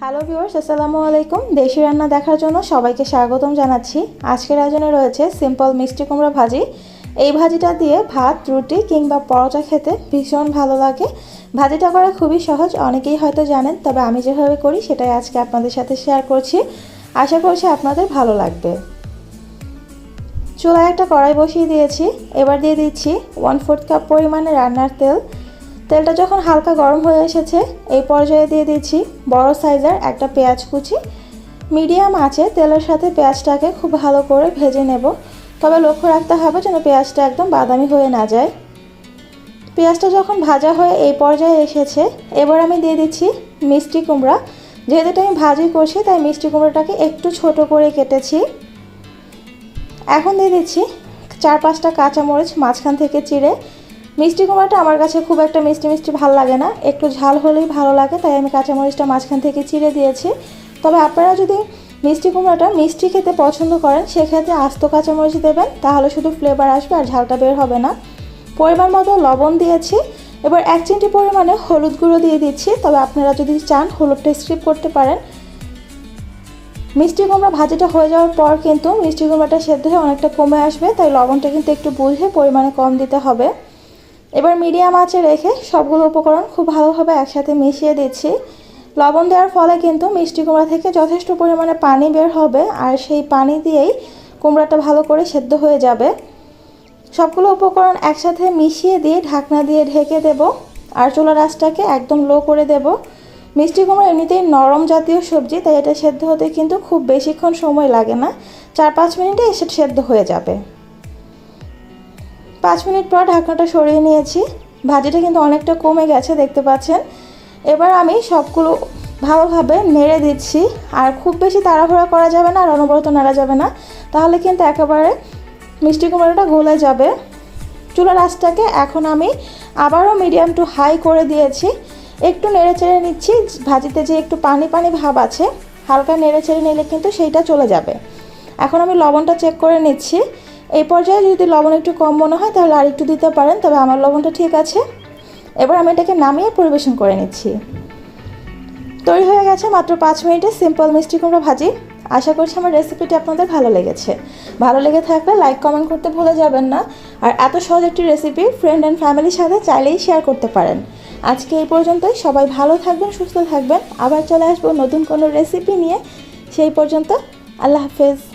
Hello viewers আসসালামু আলাইকুম দেশি রান্না দেখার জন্য সবাইকে স্বাগতম জানাচ্ছি। আজকের আয়োজনে রয়েছে সিম্পল মিষ্টি কুমড়া ভাজি। এই ভাজিটা দিয়ে ভাত, রুটি কিংবা পরোটা খেতে ভীষণ ভালো লাগে। ভাজিটা করা খুবই সহজ, অনেকেই হয়তো জানেন, তবে আমি যেভাবে করি সেটাই আজকে আপনাদের সাথে শেয়ার করছি। আশা করছি আপনাদের ভালো লাগবে। চুলায় একটা কড়াই বসিয়ে দিয়েছি। এবার দিয়ে দিচ্ছি ওয়ান ফোর্থ কাপ পরিমাণে রান্নার তেল। তেলটা যখন হালকা গরম হয়ে এসেছে, এই পর্যায়ে দিয়ে দিচ্ছি বড় সাইজের একটা পেঁয়াজ কুচি। মিডিয়াম আছে তেলের সাথে পেঁয়াজটাকে খুব ভালো করে ভেজে নেব। তবে লক্ষ্য রাখতে হবে যেন পেঁয়াজটা একদম বাদামি হয়ে না যায়। পেঁয়াজটা যখন ভাজা হয়ে এই পর্যায়ে এসেছে, এবার আমি দিয়ে দিচ্ছি মিষ্টি কুমড়া। যেহেতু এটা আমি ভাজি করছি, তাই মিষ্টি কুমড়োটাকে একটু ছোট করে কেটেছি। এখন দিয়ে দিচ্ছি চার পাঁচটা কাঁচামরিচ, মাঝখান থেকে চিড়ে। মিষ্টি কুমড়াটা আমার কাছে খুব একটা মিষ্টি মিষ্টি ভালো লাগে না। একটু ঝাল হলেই ভালো লাগে, তাই আমি কাঁচামরিচটা মাঝখান থেকে চিড়ে দিয়েছি। তবে আপনারা যদি মিষ্টি কুমড়াটা মিষ্টি খেতে পছন্দ করেন, সেক্ষেত্রে আস্ত কাঁচামরিচ দেবেন, তাহলে শুধু ফ্লেভার আসবে আর ঝালটা বের হবে না। পরিমাণ মতো লবণ দিয়েছি, এবার এক চিমটি পরিমাণে হলুদ গুঁড়ো দিয়ে দিচ্ছি। তবে আপনারা যদি চান হলুদটা স্কিপ করতে পারেন। মিষ্টি কুমড়া ভাজিটা হয়ে যাওয়ার পর কিন্তু মিষ্টি কুমড়াটা সেদ্ধ হয়ে অনেকটা কমে আসবে, তাই লবণটা কিন্তু একটু বুঝে পরিমাণে কম দিতে হবে। এবার মিডিয়াম আঁচে রেখে সবগুলো উপকরণ খুব ভালোভাবে একসাথে মিশিয়ে দিচ্ছি। লবণ দেওয়ার ফলে কিন্তু মিষ্টি কুমড়া থেকে যথেষ্ট পরিমাণে পানি বের হবে আর সেই পানি দিয়েই কুমড়াটা ভালো করে সেদ্ধ হয়ে যাবে। সবগুলো উপকরণ একসাথে মিশিয়ে দিয়ে ঢাকনা দিয়ে ঢেকে দেব আর চুলার আঁচটাকে একদম লো করে দেব। মিষ্টি কুমড়া এমনিতেই নরম জাতীয় সবজি, তাই এটা সেদ্ধ হতে কিন্তু খুব বেশিক্ষণ সময় লাগে না। চার পাঁচ মিনিটে এসে সেদ্ধ হয়ে যাবে। পাঁচ মিনিট পর ঢাকনাটা সরিয়ে নিয়েছি। ভাজিটা কিন্তু অনেকটা কমে গেছে, দেখতে পাচ্ছেন। এবার আমি সবগুলো ভালোভাবে নেড়ে দিচ্ছি। আর খুব বেশি তাড়াহুড়া করা যাবে না আর অনবরত নাড়া যাবে না। তাহলে কিন্তু একেবারে মিষ্টি কুমড়োটা গলে যাবে। চুলার আঁচটাকে এখন আমি আবারও মিডিয়াম টু হাই করে দিয়েছি। একটু নেড়ে চেড়ে নিচ্ছি, ভাজিতে যে একটু পানি পানি ভাব আছে, হালকা নেড়ে চেড়ে নিলে কিন্তু সেইটা চলে যাবে। এখন আমি লবণটা চেক করে নিচ্ছি। এই পর্যায়ে যদি লবণ একটু কম মনে হয়, তাহলে আর একটু দিতে পারেন, তবে আমার লবণটা ঠিক আছে। এবার আমি এটাকে নামিয়ে পরিবেশন করে নিচ্ছি। তৈরি হয়ে গেছে মাত্র পাঁচ মিনিটে সিম্পল মিষ্টি কুমড়ো ভাজি। আশা করছি আমার রেসিপিটি আপনাদের ভালো লেগেছে। ভালো লেগে থাকলে লাইক, কমেন্ট করতে ভুলে যাবেন না। আর এত সহজ একটি রেসিপি ফ্রেন্ড অ্যান্ড ফ্যামিলির সাথে চাইলেই শেয়ার করতে পারেন। আজকে এই পর্যন্তই। সবাই ভালো থাকবেন, সুস্থ থাকবেন। আবার চলে আসব নতুন কোনো রেসিপি নিয়ে। সেই পর্যন্ত আল্লাহ হাফেজ।